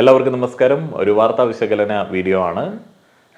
എല്ലാവർക്കും നമസ്കാരം. ഒരു വാർത്താ വിശകലന വീഡിയോ ആണ്.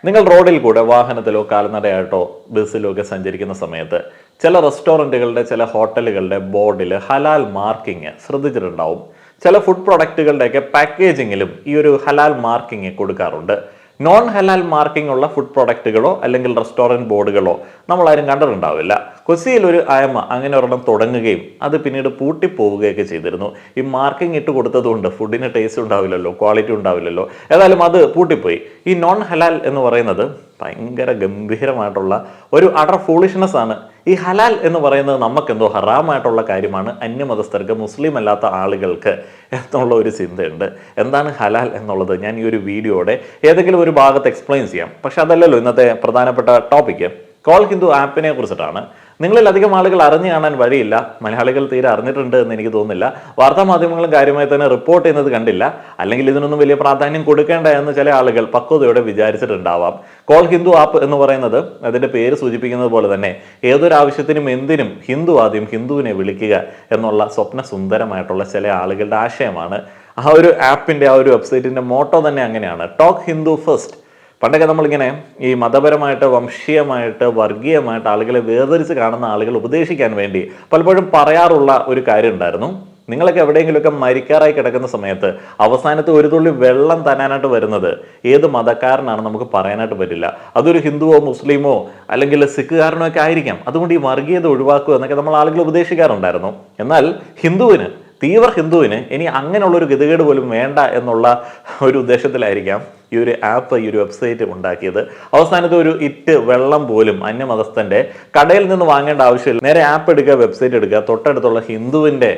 നിങ്ങൾ റോഡിൽ കൂടെ വാഹനത്തിലോ കാൽനടയായിട്ടോ ബസ്സിലോ ഒക്കെ സഞ്ചരിക്കുന്ന സമയത്ത് ചില റെസ്റ്റോറന്റുകളുടെ ചില ഹോട്ടലുകളുടെ ബോർഡിൽ ഹലാൽ മാർക്കിങ് ശ്രദ്ധിച്ചിട്ടുണ്ടാവും. ചില ഫുഡ് പ്രൊഡക്റ്റുകളുടെയൊക്കെ പാക്കേജിങ്ങിലും ഈ ഒരു ഹലാൽ മാർക്കിങ് കൊടുക്കാറുണ്ട്. നോൺ ഹലാൽ മാർക്കിംഗ് ഉള്ള ഫുഡ് പ്രൊഡക്റ്റുകളോ അല്ലെങ്കിൽ റെസ്റ്റോറന്റ് ബോർഡുകളോ നമ്മളാരും കണ്ടിട്ടുണ്ടാവില്ല. കൊച്ചിയിൽ ഒരു അയമ്മ അങ്ങനെ ഒരെണ്ണം തുടങ്ങുകയും അത് പിന്നീട് പൂട്ടിപ്പോവുകയൊക്കെ ചെയ്തിരുന്നു. ഈ മാർക്കിംഗ് ഇട്ട് കൊടുത്തതുകൊണ്ട് ഫുഡിന് ടേസ്റ്റ് ഉണ്ടാവില്ലല്ലോ ക്വാളിറ്റി ഉണ്ടാവില്ലല്ലോ. ഏതായാലും അത് പൂട്ടിപ്പോയി. ഈ നോൺ ഹലാൽ എന്ന് പറയുന്നത് ഭയങ്കര ഗംഭീരമായിട്ടുള്ള ഒരു അടർ ഫൂളിഷ്നെസ് ആണ്. ഈ ഹലാൽ എന്ന് പറയുന്നത് നമുക്കെന്തോ ഹറാമായിട്ടുള്ള കാര്യമാണ്. അന്യമതസ്ഥർക്ക് മുസ്ലിം അല്ലാത്ത ആളുകൾക്ക് എന്നുള്ള ഒരു ചിന്തയുണ്ട്. എന്താണ് ഹലാൽ എന്നുള്ളത്? ഞാൻ ഈ ഒരു വീഡിയോയുടെ ഏതെങ്കിലും ഒരു ഭാഗത്ത് എക്സ്പ്ലെയിൻ ചെയ്യാം. പക്ഷെ അതല്ലല്ലോ ഇന്നത്തെ പ്രധാനപ്പെട്ട ടോപ്പിക്ക് കോൾ ഹിന്ദു ആപ്പിനെ കുറിച്ചിട്ടാണ്. നിങ്ങളിൽ അധികം ആളുകൾ അറിഞ്ഞു കാണാൻ വഴിയില്ല. മലയാളികൾ തീരെ അറിഞ്ഞിട്ടുണ്ട് എന്ന് എനിക്ക് തോന്നുന്നില്ല. വാർത്താ മാധ്യമങ്ങളും കാര്യമായി തന്നെ റിപ്പോർട്ട് ചെയ്യുന്നത് കണ്ടില്ല. അല്ലെങ്കിൽ ഇതിനൊന്നും വലിയ പ്രാധാന്യം കൊടുക്കേണ്ട എന്ന് ചില ആളുകൾ പക്വതയോടെ വിചാരിച്ചിട്ടുണ്ടാവാം. കോൾ ഹിന്ദു ആപ്പ് എന്ന് പറയുന്നത് അതിന്റെ പേര് സൂചിപ്പിക്കുന്നത് പോലെ തന്നെ ഏതൊരു ആവശ്യത്തിനും എന്തിനും ഹിന്ദു ആദ്യം ഹിന്ദുവിനെ വിളിക്കുക എന്നുള്ള സ്വപ്ന സുന്ദരമായിട്ടുള്ള ചില ആളുകളുടെ ആശയമാണ്. ആ ഒരു ആപ്പിന്റെ ആ ഒരു വെബ്സൈറ്റിന്റെ മോട്ടോ തന്നെ അങ്ങനെയാണ്. ടോക്ക് ഹിന്ദു ഫസ്റ്റ് പണ്ടൊക്കെ നമ്മളിങ്ങനെ ഈ മതപരമായിട്ട് വംശീയമായിട്ട് വർഗീയമായിട്ട് ആളുകളെ വേർതിരിച്ച് കാണുന്ന ആളുകൾ ഉപദേശിക്കാൻ വേണ്ടി പലപ്പോഴും പറയാറുള്ള ഒരു കാര്യം ഉണ്ടായിരുന്നു. നിങ്ങളൊക്കെ എവിടെയെങ്കിലുമൊക്കെ മരിക്കാറായി കിടക്കുന്ന സമയത്ത് അവസാനത്ത് ഒരു തുള്ളി വെള്ളം തരാനായിട്ട് വരുന്നത് ഏത് മതക്കാരനാണ് നമുക്ക് പറയാനായിട്ട് പറ്റില്ല. അതൊരു ഹിന്ദുവോ മുസ്ലിമോ അല്ലെങ്കിൽ സിഖുകാരനോ ഒക്കെ ആയിരിക്കാം. അതുകൊണ്ട് ഈ വർഗീയത ഒഴിവാക്കുക എന്നൊക്കെ നമ്മൾ ആളുകൾ ഉപദേശിക്കാറുണ്ടായിരുന്നു. എന്നാൽ ഹിന്ദുവിന് തീവ്ര ഹിന്ദുവിന് ഇനി അങ്ങനെയുള്ള ഒരു ഗതികേട് പോലും വേണ്ട എന്നുള്ള ഒരു ഉദ്ദേശത്തിലായിരിക്കാം. ഈ ഒരു ആപ്പ് ഈ ഒരു വെബ്സൈറ്റ് ഉണ്ടാക്കിയത്. അവസാനത്തെ ഒരു ഇറ്റ് വെള്ളം പോലും അന്യമതസ്ഥന്റെ കടയിൽ നിന്ന് വാങ്ങേണ്ട ആവശ്യമില്ല. നേരെ ആപ്പ് എടുക്കുക വെബ്സൈറ്റ് എടുക്കുക തൊട്ടടുത്തുള്ള ഹിന്ദുവിന്റെ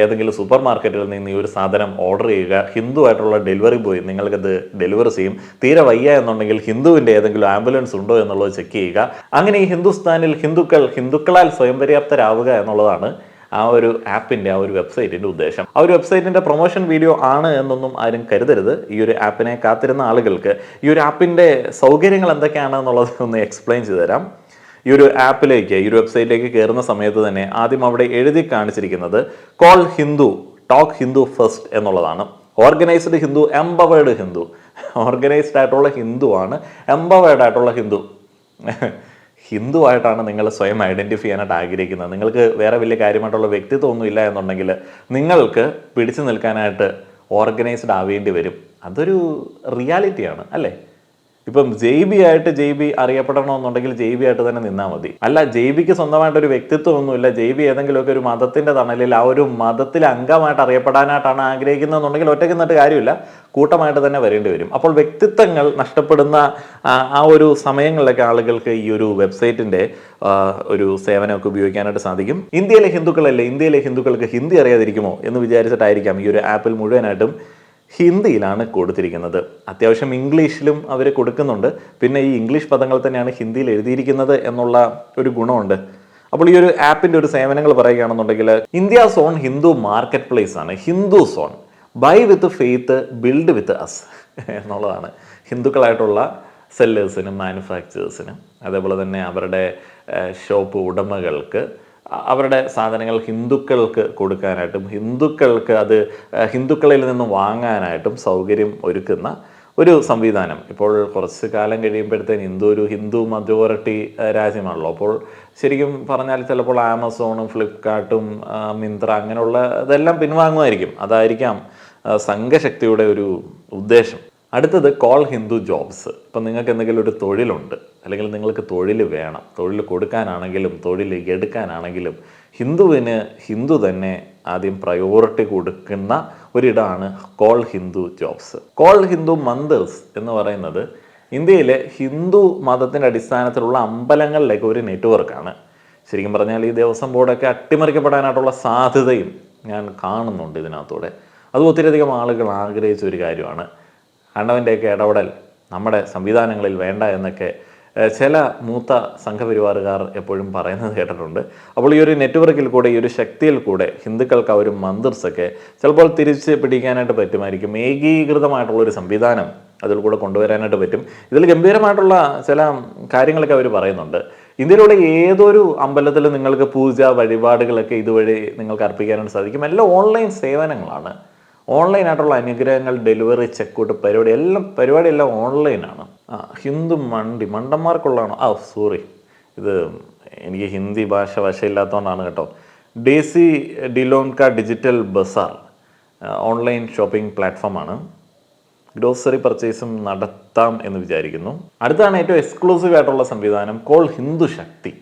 ഏതെങ്കിലും സൂപ്പർ മാർക്കറ്റിൽ നിന്ന് ഈ ഒരു സാധനം ഓർഡർ ചെയ്യുക ഹിന്ദു ആയിട്ടുള്ള ഡെലിവറി ബോയ് നിങ്ങൾക്കത് ഡെലിവറി ചെയ്യും. തീരെ വയ്യ എന്നുണ്ടെങ്കിൽ ഹിന്ദുവിന്റെ ഏതെങ്കിലും ആംബുലൻസ് ഉണ്ടോ എന്നുള്ളത് ചെക്ക് ചെയ്യുക. അങ്ങനെ ഈ ഹിന്ദുസ്ഥാനിൽ ഹിന്ദുക്കൾ ഹിന്ദുക്കളാൽ സ്വയം പര്യാപ്തരാവുക എന്നുള്ളതാണ് ആ ഒരു ആപ്പിന്റെ ആ ഒരു വെബ്സൈറ്റിന്റെ ഉദ്ദേശം. ആ ഒരു വെബ്സൈറ്റിന്റെ പ്രൊമോഷൻ വീഡിയോ ആണ് എന്നൊന്നും ആരും കരുതരുത്. ഈ ഒരു ആപ്പിനെ കാത്തിരുന്ന ആളുകൾക്ക് ഈ ഒരു ആപ്പിന്റെ സൗകര്യങ്ങൾ എന്തൊക്കെയാണ് എന്നുള്ളത് ഒന്ന് എക്സ്പ്ലെയിൻ ചെയ്തു തരാം. ഈ ഒരു ആപ്പിലേക്ക് ഈ ഒരു വെബ്സൈറ്റിലേക്ക് കയറുന്ന സമയത്ത് തന്നെ ആദ്യം അവിടെ എഴുതി കാണിച്ചിരിക്കുന്നത് call Hindu talk Hindu first എന്നുള്ളതാണ്. Organised Hindu empowered Hindu organised ആയിട്ടുള്ള ഹിന്ദു ആണ് എംപവേർഡ് ആയിട്ടുള്ള ഹിന്ദു. ഹിന്ദു ആയിട്ടാണ് നിങ്ങൾ സ്വയം ഐഡന്റിഫൈ ചെയ്യാനായിട്ട് ആഗ്രഹിക്കുന്നത്. നിങ്ങൾക്ക് വേറെ വലിയ കാര്യമായിട്ടുള്ള വ്യക്തിത്വം ഒന്നും ഇല്ല എന്നുണ്ടെങ്കിൽ നിങ്ങൾക്ക് പിടിച്ചു നിൽക്കാനായിട്ട് ഓർഗനൈസ്ഡ് ആവേണ്ടി വരും. അതൊരു റിയാലിറ്റിയാണ് അല്ലേ? ഇപ്പം ജെയ്ബി ആയിട്ട് ജെയ്ബി അറിയപ്പെടണമെന്നുണ്ടെങ്കിൽ ജെയ്ബി ആയിട്ട് തന്നെ നിന്നാൽ മതി. അല്ല ജെയ്ബിക്ക് സ്വന്തമായിട്ട് ഒരു വ്യക്തിത്വം ഒന്നുമില്ല ജെയ്ബി ഏതെങ്കിലുമൊക്കെ ഒരു മതത്തിന്റെ തണലിൽ ആ ഒരു മതത്തിലെ അംഗമായിട്ട് അറിയപ്പെടാനായിട്ടാണ് ആഗ്രഹിക്കുന്നതെന്നുണ്ടെങ്കിൽ ഒറ്റയ്ക്ക് നിന്നിട്ട് കാര്യമില്ല. കൂട്ടമായിട്ട് തന്നെ വരേണ്ടി വരും. അപ്പോൾ വ്യക്തിത്വങ്ങൾ നഷ്ടപ്പെടുന്ന ആ, ഒരു സമയങ്ങളിലൊക്കെ ആളുകൾക്ക് ഈ ഒരു വെബ്സൈറ്റിന്റെ ഒരു സേവനമൊക്കെ ഉപയോഗിക്കാനായിട്ട് സാധിക്കും. ഇന്ത്യയിലെ ഹിന്ദുക്കളല്ലേ? ഇന്ത്യയിലെ ഹിന്ദുക്കൾക്ക് ഹിന്ദി അറിയാതിരിക്കുമോ എന്ന് വിചാരിച്ചിട്ടായിരിക്കാം ഈ ഒരു ആപ്പിൽ മുഴുവനായിട്ടും ഹിന്ദിയിലാണ് കൊടുത്തിരിക്കുന്നത്. അത്യാവശ്യം ഇംഗ്ലീഷിലും അവർ കൊടുക്കുന്നുണ്ട്. പിന്നെ ഈ ഇംഗ്ലീഷ് പദങ്ങൾ തന്നെയാണ് ഹിന്ദിയിൽ എഴുതിയിരിക്കുന്നത് എന്നുള്ള ഒരു ഗുണമുണ്ട്. അപ്പോൾ ഈ ഒരു ആപ്പിന്റെ ഒരു സേവനങ്ങൾ പറയുകയാണെന്നുണ്ടെങ്കിൽ India zone Hindu market place ആണ് Hindu zone. Buy with faith build with us എന്നുള്ളതാണ്. ഹിന്ദുക്കളായിട്ടുള്ള സെല്ലേഴ്സിനും മാനുഫാക്ചറേഴ്സിനും അതേപോലെ തന്നെ അവരുടെ ഷോപ്പ് ഉടമകൾക്ക് അവരുടെ സാധനങ്ങൾ ഹിന്ദുക്കൾക്ക് കൊടുക്കാനായിട്ടും ഹിന്ദുക്കൾക്ക് അത് ഹിന്ദുക്കളിൽ നിന്നും വാങ്ങാനായിട്ടും സൗകര്യം ഒരുക്കുന്ന ഒരു സംവിധാനം. ഇപ്പോൾ കുറച്ച് കാലം കഴിയുമ്പോഴത്തേന് ഹിന്ദു ഒരു ഹിന്ദു മജോറിറ്റി രാജ്യമാണല്ലോ. അപ്പോൾ ശരിക്കും പറഞ്ഞാൽ ചിലപ്പോൾ ആമസോണും ഫ്ലിപ്കാർട്ടും മിന്ത്ര അങ്ങനെയുള്ള ഇതെല്ലാം പിൻവാങ്ങുമായിരിക്കും. അതായിരിക്കാം സംഘശക്തിയുടെ ഒരു ഉദ്ദേശം. അടുത്തത് കോൾ ഹിന്ദു ജോബ്സ് ഇപ്പം നിങ്ങൾക്ക് എന്തെങ്കിലും ഒരു തൊഴിലുണ്ട് അല്ലെങ്കിൽ നിങ്ങൾക്ക് തൊഴിൽ വേണം തൊഴിൽ കൊടുക്കാനാണെങ്കിലും തൊഴിൽ എടുക്കാനാണെങ്കിലും ഹിന്ദുവിന് ഹിന്ദു തന്നെ ആദ്യം പ്രയോറിറ്റി കൊടുക്കുന്ന ഒരിടമാണ് call Hindu jobs call Hindu Mandirs എന്ന് പറയുന്നത് ഇന്ത്യയിലെ ഹിന്ദു മതത്തിന്റെ അടിസ്ഥാനത്തിലുള്ള അമ്പലങ്ങളിലേക്ക് ഒരു നെറ്റ്വർക്കാണ് ശരിക്കും പറഞ്ഞാൽ ഈ ദേവസ്വം ബോർഡൊക്കെ അട്ടിമറിക്കപ്പെടാനായിട്ടുള്ള സാധ്യതയും ഞാൻ കാണുന്നുണ്ട് ഇതിനകത്തൂടെ. അത് ഒത്തിരിയധികം ആളുകൾ ആഗ്രഹിച്ച ഒരു കാര്യമാണ്. കണ്ടവന്റെയൊക്കെ ഇടപെടൽ നമ്മുടെ സംവിധാനങ്ങളിൽ വേണ്ട എന്നൊക്കെ ചില മൂത്ത സംഘപരിവാറുകാർ എപ്പോഴും പറയുന്നത് കേട്ടിട്ടുണ്ട്. അപ്പോൾ ഈ ഒരു നെറ്റ്വർക്കിൽ കൂടെ ഈ ഒരു ശക്തിയിൽ കൂടെ ഹിന്ദുക്കൾക്ക് ആ ഒരു മന്ദിർസൊക്കെ ചിലപ്പോൾ തിരിച്ച് പിടിക്കാനായിട്ട് പറ്റുമായിരിക്കും. ഏകീകൃതമായിട്ടുള്ളൊരു സംവിധാനം അതിൽ കൂടെ കൊണ്ടുവരാനായിട്ട് പറ്റും. ഇതിൽ ഗംഭീരമായിട്ടുള്ള ചില കാര്യങ്ങളൊക്കെ അവർ പറയുന്നുണ്ട്. ഇന്ത്യയിലുള്ള ഏതൊരു അമ്പലത്തിൽ നിങ്ങൾക്ക് പൂജ വഴിപാടുകളൊക്കെ ഇതുവഴി നിങ്ങൾക്ക് അർപ്പിക്കാനായിട്ട് സാധിക്കും. എല്ലാം ഓൺലൈൻ സേവനങ്ങളാണ്. ഓൺലൈനായിട്ടുള്ള അനുഗ്രഹങ്ങൾ ഡെലിവറി ചെക്കൗട്ട് പരിപാടി എല്ലാം പരിപാടി എല്ലാം ഓൺലൈനാണ്. ആ ഹിന്ദു മണ്ടി മണ്ടന്മാർക്കുള്ളതാണോ. ആ സോറി. ഇത് എനിക്ക് ഹിന്ദി ഭാഷ വശമില്ലാത്തതുകൊണ്ടാണ് കേട്ടോ. ഡേസി ഡിലോൺക ഡിജിറ്റൽ ബസാർ ഓൺലൈൻ ഷോപ്പിംഗ് പ്ലാറ്റ്ഫോമാണ്. ഗ്രോസറി പർച്ചേസും നടത്താം എന്ന് വിചാരിക്കുന്നു. അടുത്താണ് ഏറ്റവും എക്സ്ക്ലൂസീവ് ആയിട്ടുള്ള സംവിധാനം കോൾ ഹിന്ദു ശക്തി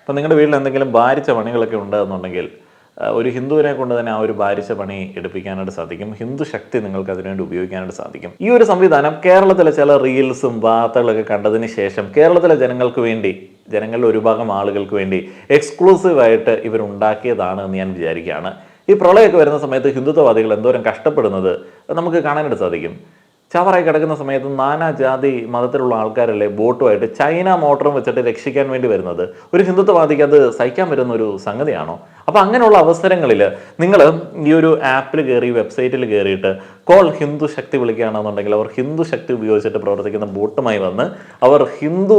ഇപ്പം നിങ്ങളുടെ വീട്ടിൽ എന്തെങ്കിലും ഭാരിച്ച പണികളൊക്കെ ഉണ്ടെന്നുണ്ടെങ്കിൽ ഒരു ഹിന്ദുവിനെ കൊണ്ട് തന്നെ ആ ഒരു ഭാരിച്ച പണി എടുപ്പിക്കാനായിട്ട് സാധിക്കും. ഹിന്ദു ശക്തി നിങ്ങൾക്ക് അതിനുവേണ്ടി ഉപയോഗിക്കാനായിട്ട് സാധിക്കും. ഈ ഒരു സംവിധാനം കേരളത്തിലെ ചില റീൽസും വാർത്തകളൊക്കെ കണ്ടതിന് ശേഷം കേരളത്തിലെ ജനങ്ങൾക്ക് വേണ്ടി ജനങ്ങളുടെ ഒരു ഭാഗം ആളുകൾക്ക് വേണ്ടി എക്സ്ക്ലൂസീവായിട്ട് ഇവർ ഉണ്ടാക്കിയതാണ് എന്ന് ഞാൻ വിചാരിക്കുകയാണ്. ഈ പ്രളയമൊക്കെ വരുന്ന സമയത്ത് ഹിന്ദുത്വവാദികൾ എന്തോരം കഷ്ടപ്പെടുന്നത് നമുക്ക് കാണാനായിട്ട് സാധിക്കും. ചവറായി കിടക്കുന്ന സമയത്ത് നാനാ ജാതി മതത്തിലുള്ള ആൾക്കാരല്ലേ ബോട്ടുമായിട്ട് ചൈന മോട്ടറും വെച്ചിട്ട് രക്ഷിക്കാൻ വേണ്ടി വരുന്നത്? ഒരു ഹിന്ദുത്വവാദിക്ക് അത് സഹിക്കാൻ വരുന്ന ഒരു സംഗതിയാണോ? അപ്പോൾ അങ്ങനെയുള്ള അവസരങ്ങളിൽ നിങ്ങൾ ഈ ഒരു ആപ്പിൽ കയറി വെബ്സൈറ്റിൽ കയറിയിട്ട് കോൾ ഹിന്ദു ശക്തി വിളിക്കുകയാണെന്നുണ്ടെങ്കിൽ അവർ ഹിന്ദു ശക്തി ഉപയോഗിച്ചിട്ട് പ്രവർത്തിക്കുന്ന ബോട്ടുമായി വന്ന് അവർ ഹിന്ദു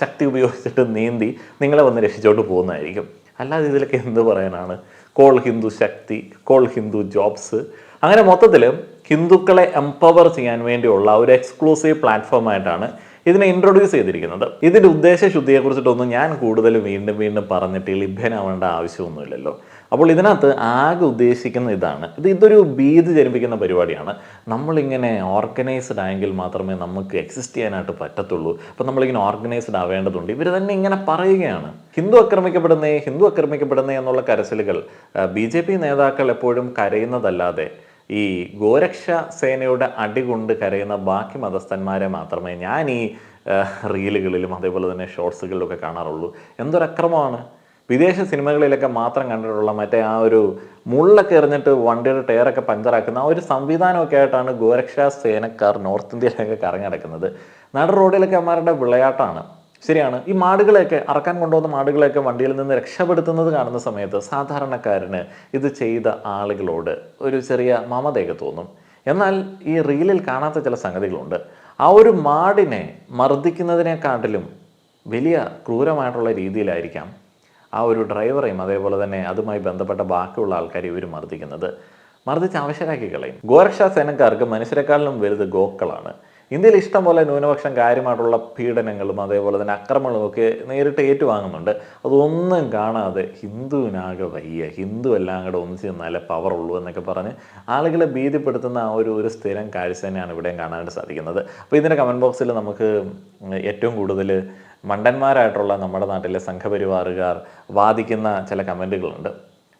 ശക്തി ഉപയോഗിച്ചിട്ട് നീന്തി നിങ്ങളെ വന്ന് രക്ഷിച്ചോണ്ട് പോകുന്നതായിരിക്കും. അല്ലാതെ ഇതിലൊക്കെ എന്ത് പറയാനാണ്? Call Hindu Shakti call Hindu jobs അങ്ങനെ മൊത്തത്തിൽ ഹിന്ദുക്കളെ എംപവർ ചെയ്യാൻ വേണ്ടിയുള്ള ഒരു എക്സ്ക്ലൂസീവ് പ്ലാറ്റ്ഫോമായിട്ടാണ് ഇതിനെ ഇൻട്രൊഡ്യൂസ് ചെയ്തിരിക്കുന്നത്. ഇതിന്റെ ഉദ്ദേശ ശുദ്ധിയെക്കുറിച്ചിട്ടൊന്നും ഞാൻ കൂടുതൽ വീണ്ടും വീണ്ടും പറഞ്ഞിട്ട് ലഭ്യനാവേണ്ട ആവശ്യമൊന്നുമില്ലല്ലോ. അപ്പോൾ ഇതിനകത്ത് ആകെ ഉദ്ദേശിക്കുന്ന ഇതാണ്. ഇത് ഇതൊരു ഭീതി ജനിപ്പിക്കുന്ന പരിപാടിയാണ്. നമ്മളിങ്ങനെ ഓർഗനൈസ്ഡ് ആയെങ്കിൽ മാത്രമേ നമുക്ക് എക്സിസ്റ്റ് ചെയ്യാനായിട്ട് പറ്റത്തുള്ളൂ. അപ്പം നമ്മളിങ്ങനെ ഓർഗനൈസ്ഡ് ആവേണ്ടതുണ്ട്. ഇവർ തന്നെ ഇങ്ങനെ പറയുകയാണ്. ഹിന്ദു ആക്രമിക്കപ്പെടുന്നേ ഹിന്ദു ആക്രമിക്കപ്പെടുന്നേ എന്നുള്ള കരച്ചിലുകൾ ബി നേതാക്കൾ എപ്പോഴും കരയുന്നതല്ലാതെ ഈ ഗോരക്ഷ സേനയുടെ അടികൊണ്ട് കരയുന്ന ബാക്കി മതസ്ഥന്മാരെ മാത്രമേ ഞാൻ ഈ റീലുകളിലും അതേപോലെ തന്നെ ഷോർട്സുകളിലൊക്കെ കാണാറുള്ളൂ. എന്തൊരക്രമമാണ് വിദേശ സിനിമകളിലൊക്കെ മാത്രം കണ്ടിട്ടുള്ള മറ്റേ ആ ഒരു മുള്ളൊക്കെ എറിഞ്ഞിട്ട് വണ്ടിയുടെ ടയറൊക്കെ പഞ്ചറാക്കുന്ന ആ ഒരു സംവിധാനമൊക്കെ ആയിട്ടാണ് ഗോരക്ഷാ സേനക്കാർ നോർത്ത് ഇന്ത്യയിലൊക്കെ കറങ്ങി നടക്കുന്നത്. നട റോഡിലൊക്കെ അമ്മമാരുടെ വിളയാട്ടാണ് ശരിയാണ്. ഈ മാടുകളെയൊക്കെ അറക്കാൻ കൊണ്ടുവന്ന മാടുകളെയൊക്കെ വണ്ടിയിൽ നിന്ന് രക്ഷപ്പെടുത്തുന്നത് കാണുന്ന സമയത്ത് സാധാരണക്കാരന് ഇത് ചെയ്ത ആളുകളോട് ഒരു ചെറിയ മമതയൊക്കെ തോന്നും. എന്നാൽ ഈ റീലിൽ കാണാത്ത ചില സംഗതികളുണ്ട്. ആ ഒരു മാടിനെ മർദ്ദിക്കുന്നതിനെക്കാട്ടിലും വലിയ ക്രൂരമായിട്ടുള്ള രീതിയിലായിരിക്കാം ആ ഒരു ഡ്രൈവറെയും അതേപോലെ തന്നെ അതുമായി ബന്ധപ്പെട്ട ബാക്കിയുള്ള ആൾക്കാരെ ഇവർ മർദ്ദിക്കുന്നത്. മർദ്ദിച്ച് അവശരാക്കി കളയും. ഗോരക്ഷാ സേനക്കാർക്ക് മനുഷ്യരെക്കാളിലും വലുത് ഗോക്കളാണ്. ഇന്ത്യയിൽ ഇഷ്ടം പോലെ ന്യൂനപക്ഷം കാര്യമായിട്ടുള്ള പീഡനങ്ങളും അതേപോലെ തന്നെ അക്രമങ്ങളും ഒക്കെ നേരിട്ട് ഏറ്റുവാങ്ങുന്നുണ്ട്. അതൊന്നും കാണാതെ ഹിന്ദുവിനാകെ വയ്യ. ഹിന്ദു എല്ലാം കൂടെ ഒന്നിച്ച് നിന്നാലേ പവർ ഉള്ളൂ എന്നൊക്കെ പറഞ്ഞ് ആളുകളെ ഭീതിപ്പെടുത്തുന്ന ആ ഒരു ഒരു സ്ഥിരം കാഴ്ച തന്നെയാണ് ഇവിടെയും കാണാനായിട്ട് സാധിക്കുന്നത്. അപ്പോൾ ഇതിന്റെ കമന്റ് ബോക്സിൽ നമുക്ക് ഏറ്റവും കൂടുതൽ മണ്ടന്മാരായിട്ടുള്ള നമ്മുടെ നാട്ടിലെ സംഘപരിവാറുകാർ വാദിക്കുന്ന ചില കമന്റുകളുണ്ട്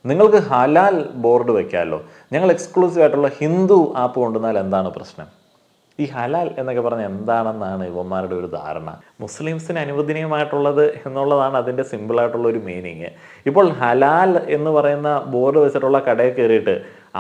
നിങ്ങൾക്ക് ഹലാൽ ബോർഡ് വയ്ക്കാമല്ലോ ഞങ്ങൾ എക്സ്ക്ലൂസീവ് ആയിട്ടുള്ള ഹിന്ദു ആപ്പ് കൊണ്ടുവന്നാൽ എന്താണ് പ്രശ്നം? ഈ ഹലാൽ എന്നൊക്കെ പറഞ്ഞ എന്താണെന്നാണ് ഇവന്മാരുടെ ഒരു ധാരണ. മുസ്ലിംസിന് അനുവദനീയമായിട്ടുള്ളത് എന്നുള്ളതാണ് അതിന്റെ സിമ്പിളായിട്ടുള്ള ഒരു മീനിങ്. ഇപ്പോൾ ഹലാൽ എന്ന് പറയുന്ന ബോർഡ് വെച്ചിട്ടുള്ള കടയിൽ കയറിയിട്ട്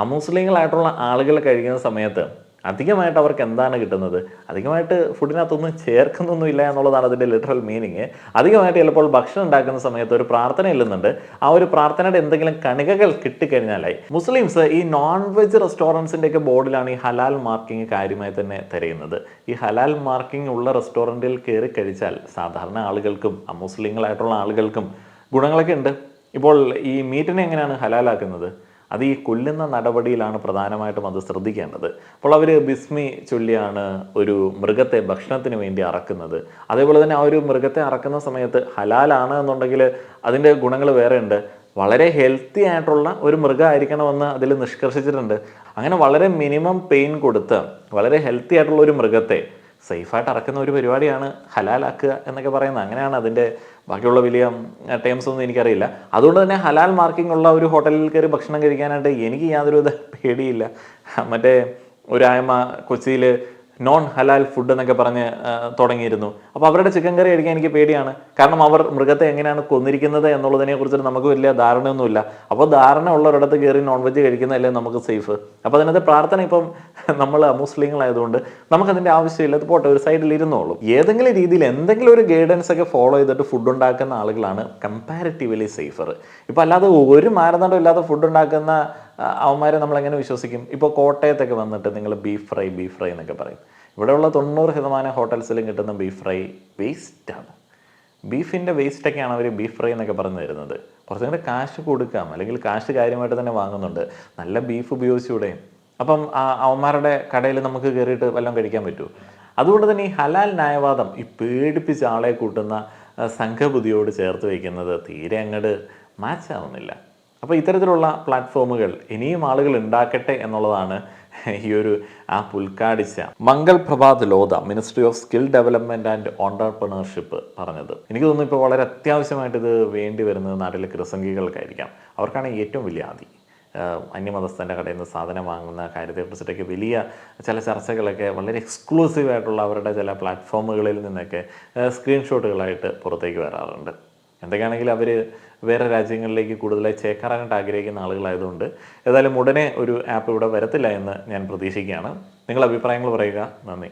അമുസ്ലിങ്ങളായിട്ടുള്ള ആളുകൾ കഴിക്കുന്ന സമയത്ത് അധികമായിട്ട് അവർക്ക് എന്താണ് കിട്ടുന്നത്? അധികമായിട്ട് ഫുഡിനകത്തൊന്നും ചേർക്കുന്നൊന്നുമില്ല എന്നുള്ളതാണ് അതിന്റെ ലിറ്ററൽ മീനിങ് അധികമായിട്ട് ചിലപ്പോൾ ഭക്ഷണം ഉണ്ടാക്കുന്ന സമയത്ത് ഒരു പ്രാർത്ഥന ഇല്ലുന്നുണ്ട് ആ ഒരു പ്രാർത്ഥനയുടെ എന്തെങ്കിലും കണികകൾ കിട്ടിക്കഴിഞ്ഞാലായി മുസ്ലിംസ് ഈ നോൺ വെജ് റെസ്റ്റോറന്റ്സിന്റെ ഒക്കെ ബോർഡിലാണ് ഈ ഹലാൽ മാർക്കിംഗ് കാര്യമായി തന്നെ തിരയുന്നത്. ഈ ഹലാൽ മാർക്കിംഗ് ഉള്ള റെസ്റ്റോറന്റിൽ കയറി കഴിച്ചാൽ സാധാരണ ആളുകൾക്കും മുസ്ലിങ്ങളായിട്ടുള്ള ആളുകൾക്കും ഗുണങ്ങളൊക്കെ ഉണ്ട്. ഇപ്പോൾ ഈ മീറ്റിനെ എങ്ങനെയാണ് ഹലാലാക്കുന്നത്? അത് ഈ കൊല്ലുന്ന നടപടിയിലാണ് പ്രധാനമായിട്ടും അത് ശ്രദ്ധിക്കേണ്ടത്. അപ്പോൾ അവർ ബിസ്മി ചൊല്ലിയാണ് ഒരു മൃഗത്തെ ഭക്ഷണത്തിന് വേണ്ടി അറക്കുന്നത്. അതേപോലെ തന്നെ ആ ഒരു മൃഗത്തെ അറക്കുന്ന സമയത്ത് ഹലാലാണ് എന്നുണ്ടെങ്കിൽ അതിന്റെ ഗുണങ്ങൾ വേറെ ഉണ്ട് വളരെ ഹെൽത്തി ആയിട്ടുള്ള ഒരു മൃഗമായിരിക്കണമെന്ന് അതിൽ നിഷ്കർഷിച്ചിട്ടുണ്ട്. അങ്ങനെ വളരെ മിനിമം പെയിൻ കൊടുത്ത് വളരെ ഹെൽത്തി ആയിട്ടുള്ള ഒരു മൃഗത്തെ സേഫായിട്ട് അറക്കുന്ന ഒരു പരിപാടിയാണ് ഹലാലാക്കുക എന്നൊക്കെ പറയുന്നത്. അങ്ങനെയാണ് അതിന്റെ ബാക്കിയുള്ള വലിയ ടേംസ് ഒന്നും എനിക്കറിയില്ല. അതുകൊണ്ട് തന്നെ ഹലാൽ മാർക്കിംഗ് ഉള്ള ഒരു ഹോട്ടലിൽ കയറി ഭക്ഷണം കഴിക്കാനായിട്ട് എനിക്ക് യാതൊരുവിധ പേടിയില്ല. മറ്റേ ഒരായ്മ കൊച്ചിയിൽ നോൺ ഹലാൽ ഫുഡ് എന്നൊക്കെ പറഞ്ഞ് തുടങ്ങിയിരുന്നു. അപ്പോൾ അവരുടെ ചിക്കൻ കറി കഴിക്കാൻ എനിക്ക് പേടിയാണ്. കാരണം അവർ മൃഗത്തെ എങ്ങനെയാണ് കൊന്നിരിക്കുന്നത് എന്നുള്ളതിനെ കുറിച്ചിട്ട് നമുക്ക് വലിയ ധാരണയൊന്നുമില്ല. അപ്പോൾ ധാരണ ഉള്ളൊരിടത്ത് കയറി നോൺ വെജ് കഴിക്കുന്നതല്ലേ നമുക്ക് സേഫ് അപ്പോൾ അതിനകത്ത് പ്രാർത്ഥന ഇപ്പം നമ്മൾ മുസ്ലിങ്ങളായതുകൊണ്ട് നമുക്കതിന്റെ ആവശ്യമില്ല. അത് പോട്ടെ ഒരു സൈഡിൽ ഇരുന്നോളൂ. ഏതെങ്കിലും രീതിയിൽ എന്തെങ്കിലും ഒരു ഗൈഡൻസ് ഒക്കെ ഫോളോ ചെയ്തിട്ട് ഫുഡ് ഉണ്ടാക്കുന്ന ആളുകളാണ് കമ്പാരിറ്റീവ്ലി സേഫർ ഇപ്പോൾ അല്ലാതെ ഒരു മാനദണ്ഡം ഇല്ലാതെ ഫുഡ് ഉണ്ടാക്കുന്ന അവന്മാരെ നമ്മൾ എങ്ങനെ വിശ്വസിക്കും? ഇപ്പോൾ കോട്ടയത്തൊക്കെ വന്നിട്ട് നിങ്ങൾ ബീഫ് ഫ്രൈ ബീഫ് ഫ്രൈ എന്നൊക്കെ പറയും. ഇവിടെയുള്ള തൊണ്ണൂറ് ശതമാനം ഹോട്ടൽസിലും കിട്ടുന്ന ബീഫ് ഫ്രൈ വേസ്റ്റാണ് ബീഫിന്റെ വേസ്റ്റൊക്കെയാണ് അവർ ബീഫ് ഫ്രൈ എന്നൊക്കെ പറഞ്ഞു തരുന്നത്. കുറച്ചും കൂടെ കാശ് കൊടുക്കാം അല്ലെങ്കിൽ കാശ് കാര്യമായിട്ട് തന്നെ വാങ്ങുന്നുണ്ട്. നല്ല ബീഫ് ഉപയോഗിച്ചൂടെ? അപ്പം അവന്മാരുടെ കടയിൽ നമുക്ക് കയറിയിട്ട് വല്ലതും കഴിക്കാൻ പറ്റുമോ അതുകൊണ്ട് തന്നെ ഈ ഹലാൽ ന്യായവാദം ഈ പേടിപ്പിച്ച ആളെ കൂട്ടുന്ന സംഘബുദ്ധിയോട് ചേർത്ത് വയ്ക്കുന്നത് തീരെ അങ്ങോട്ട് മാച്ച് ആവുന്നില്ല. അപ്പോൾ ഇത്തരത്തിലുള്ള പ്ലാറ്റ്ഫോമുകൾ ഇനിയും ആളുകൾ ഉണ്ടാക്കട്ടെ എന്നുള്ളതാണ് ഈ ഒരു ആ പുൽക്കാടിച്ച Mangal Prabhat Lodha ministry of skill development and entrepreneurship പറഞ്ഞത്. എനിക്ക് തോന്നുന്നു ഇപ്പോൾ വളരെ അത്യാവശ്യമായിട്ട് ഇത് വേണ്ടി വരുന്നത് നാട്ടിലെ കൃസംഗികൾക്കായിരിക്കാം അവർക്കാണ് ഏറ്റവും വലിയ ആദി. അന്യമതസ്ഥന്റെ കടയിൽ നിന്ന് സാധനം വാങ്ങുന്ന കാര്യത്തെക്കുറിച്ചിട്ടൊക്കെ വലിയ ചില ചർച്ചകളൊക്കെ വളരെ എക്സ്ക്ലൂസീവ് ആയിട്ടുള്ള അവരുടെ ചില പ്ലാറ്റ്ഫോമുകളിൽ നിന്നൊക്കെ സ്ക്രീൻഷോട്ടുകളായിട്ട് പുറത്തേക്ക് വരാറുണ്ട്. എന്തൊക്കെയാണെങ്കിലും അവർ വേറെ രാജ്യങ്ങളിലേക്ക് കൂടുതലായി ചേക്കാറാനായിട്ട് ആഗ്രഹിക്കുന്ന ആളുകളായതുകൊണ്ട് ഏതായാലും ഉടനെ ഒരു ആപ്പ് ഇവിടെ വരത്തില്ല എന്ന് ഞാൻ പ്രതീക്ഷിക്കുകയാണ്. നിങ്ങളുടെ അഭിപ്രായങ്ങൾ പറയുക. നന്ദി.